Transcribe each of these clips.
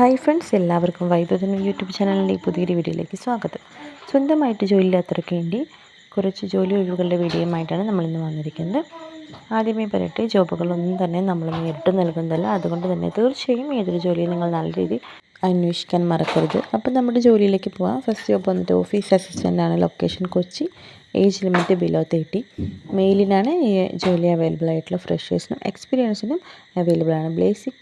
Hi friends എല്ലാവർക്കും വൈദ്യുതന YouTube ചാനലിന്റെ പുതിയൊരു വീഡിയോയിലേക്ക് സ്വാഗതം. സ്വന്തമായിട്ട് ജോലിയില്ലാത്തവർക്ക് വേണ്ടി കുറച്ച് ജോലി ഒഴിവുകളുടെ വീഡിയോയുമായിട്ടാണ് നമ്മളിന്ന് വന്നിരിക്കുന്നത്. ആദ്യമേ പറയട്ടെ ജോബുകളൊന്നും തന്നെ നമ്മൾ നേരിട്ട് നൽകുന്നതല്ല. അതുകൊണ്ട് തന്നെ തീർച്ചയായും ഏതൊരു ജോലിയും നിങ്ങൾ നല്ല രീതിയിൽ അന്വേഷിക്കാൻ മറക്കരുത്. അപ്പം നമ്മുടെ ജോലിയിലേക്ക് പോകാം ഫസ്റ്റ് ജോബ് വന്നിട്ട് ഓഫീസ് അസിസ്റ്റന്റ് ആണ്. Location Kochi. Age limit below thirty മെയിലിനാണ് ജോലി അവൈലബിൾ ആയിട്ടുള്ള ഫ്രഷേഴ്സിനും എക്സ്പീരിയൻസിനും അവൈലബിൾ ആണ്. ബേസിക്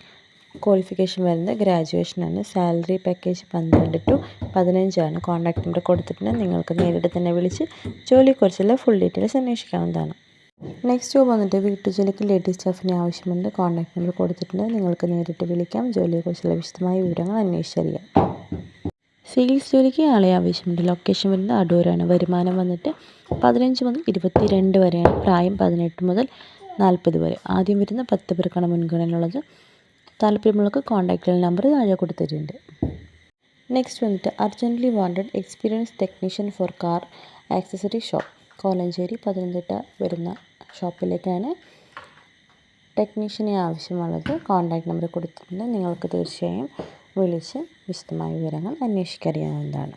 ക്വാളിഫിക്കേഷൻ വരുന്നത് ഗ്രാജുവേഷനാണ് സാലറി പാക്കേജ് പന്ത്രണ്ട് ടു പതിനഞ്ചാണ് കോൺടാക്ട് നമ്പർ കൊടുത്തിട്ടുണ്ട്. നിങ്ങൾക്ക് നേരിട്ട് തന്നെ വിളിച്ച് ജോലിയെക്കുറിച്ചുള്ള ഫുൾ ഡീറ്റെയിൽസ് അന്വേഷിക്കാവുന്നതാണ്. നെക്സ്റ്റ് ജോബ് വന്നിട്ട് വീട്ടുജോലിക്ക് ലേഡീസ് സ്റ്റാഫിന് ആവശ്യമുണ്ട്. കോൺടാക്ട് നമ്പർ കൊടുത്തിട്ടുണ്ട്. നിങ്ങൾക്ക് നേരിട്ട് വിളിക്കാം. ജോലിയെക്കുറിച്ചുള്ള വിശദമായ വിവരങ്ങൾ അന്വേഷിച്ചറിയാം. സെയിൽസ് ജോലിക്ക് ആളെ ആവശ്യമുണ്ട്. ലൊക്കേഷൻ വരുന്നത് അടൂരാണ്. വരുമാനം വന്നിട്ട് പതിനഞ്ച് മുതൽ ഇരുപത്തി രണ്ട് വരെയാണ്. പ്രായം പതിനെട്ട് മുതൽ നാൽപ്പത് വരെ. ആദ്യം വരുന്ന പത്ത് പേർക്കാണ് മുൻഗണനയുള്ളത്. താല്പര്യമുള്ളവർക്ക് കോൺടാക്റ്റ് നമ്പർ താഴെ കൊടുത്തിട്ടുണ്ട്. നെക്സ്റ്റ് വന്നിട്ട് urgently wanted experience technician for car accessory shop Kolenchery Pathanamthitta വരുന്ന ഷോപ്പിലേക്കാണ് ടെക്നീഷ്യനെ ആവശ്യമുള്ളത്. കോൺടാക്റ്റ് നമ്പർ കൊടുത്തിട്ടുണ്ട്. നിങ്ങൾക്ക് തീർച്ചയായും വിളിച്ച് വിശദമായ വിവരങ്ങൾ അന്വേഷിക്കറിയാവുന്നതാണ്.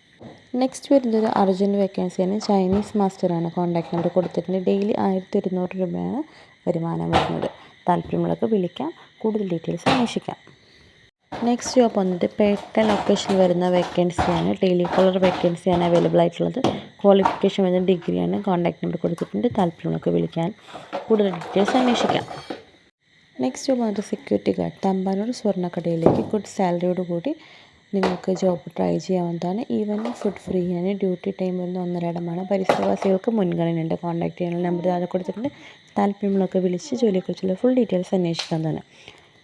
നെക്സ്റ്റ് വരുന്നത് അർജന്റ് വേക്കൻസിയാണ് ചൈനീസ് മാസ്റ്ററാണ് കോൺടാക്റ്റ് നമ്പർ കൊടുത്തിട്ടുണ്ട്. ഡെയിലി ആയിരത്തി ഇരുന്നൂറ് രൂപയാണ് വരുമാനം വരുന്നത്. താല്പര്യമുള്ളവർക്ക് വിളിക്കാം. കൂടുതൽ ഡീറ്റെയിൽസ് അന്വേഷിക്കാം. നെക്സ്റ്റ് ജോബ് വന്നിട്ട് പേട്ട ലൊക്കേഷനിൽ വരുന്ന വേക്കൻസിയാണ് ഡെയിലി കോളർ വേക്കൻസിയാണ് അവൈലബിൾ ആയിട്ടുള്ളത്. ക്വാളിഫിക്കേഷൻ വരുന്ന ഡിഗ്രിയാണ് കോൺടാക്ട് നമ്പർ കൊടുത്തിട്ടുണ്ട്. താല്പര്യമുള്ളവർക്ക് വിളിക്കാൻ. കൂടുതൽ ഡീറ്റെയിൽസ് അന്വേഷിക്കാം. നെക്സ്റ്റ് ജോബ് വന്നിട്ട് സെക്യൂരിറ്റി ഗാർഡ് തമ്പാനൂർ സ്വർണക്കടയിലേക്ക് ഗുഡ് സാലറിയോട് കൂടി നിങ്ങൾക്ക് ജോബ് ട്രൈ ചെയ്യാവുന്നതാണ്. ഈവനിങ് ഫുഡ് ഫ്രീ ആണ്. ഡ്യൂട്ടി ടൈം വരുന്ന ഒന്നരടമാണ് പരിസരവാസികൾക്ക് മുൻഗണനയുണ്ട്. കോൺടാക്ട് ചെയ്യാനുള്ള നമ്പർ താഴെ കൊടുത്തിട്ടുണ്ട്. താല്പര്യമുള്ളവർക്ക് വിളിച്ച് ജോലിയെക്കുറിച്ചുള്ള ഫുൾ ഡീറ്റെയിൽസ് അന്വേഷിക്കാവുന്നതാണ്.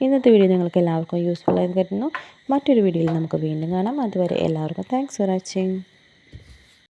ഇന്നത്തെ വീഡിയോ നിങ്ങൾക്ക് എല്ലാവർക്കും യൂസ്ഫുൾ ആയി കരുതുന്നു. മറ്റൊരു വീഡിയോയിൽ നമുക്ക് വീണ്ടും കാണാം. അതുവരെ എല്ലാവർക്കും താങ്ക്സ് ഫോർ വാച്ചിങ്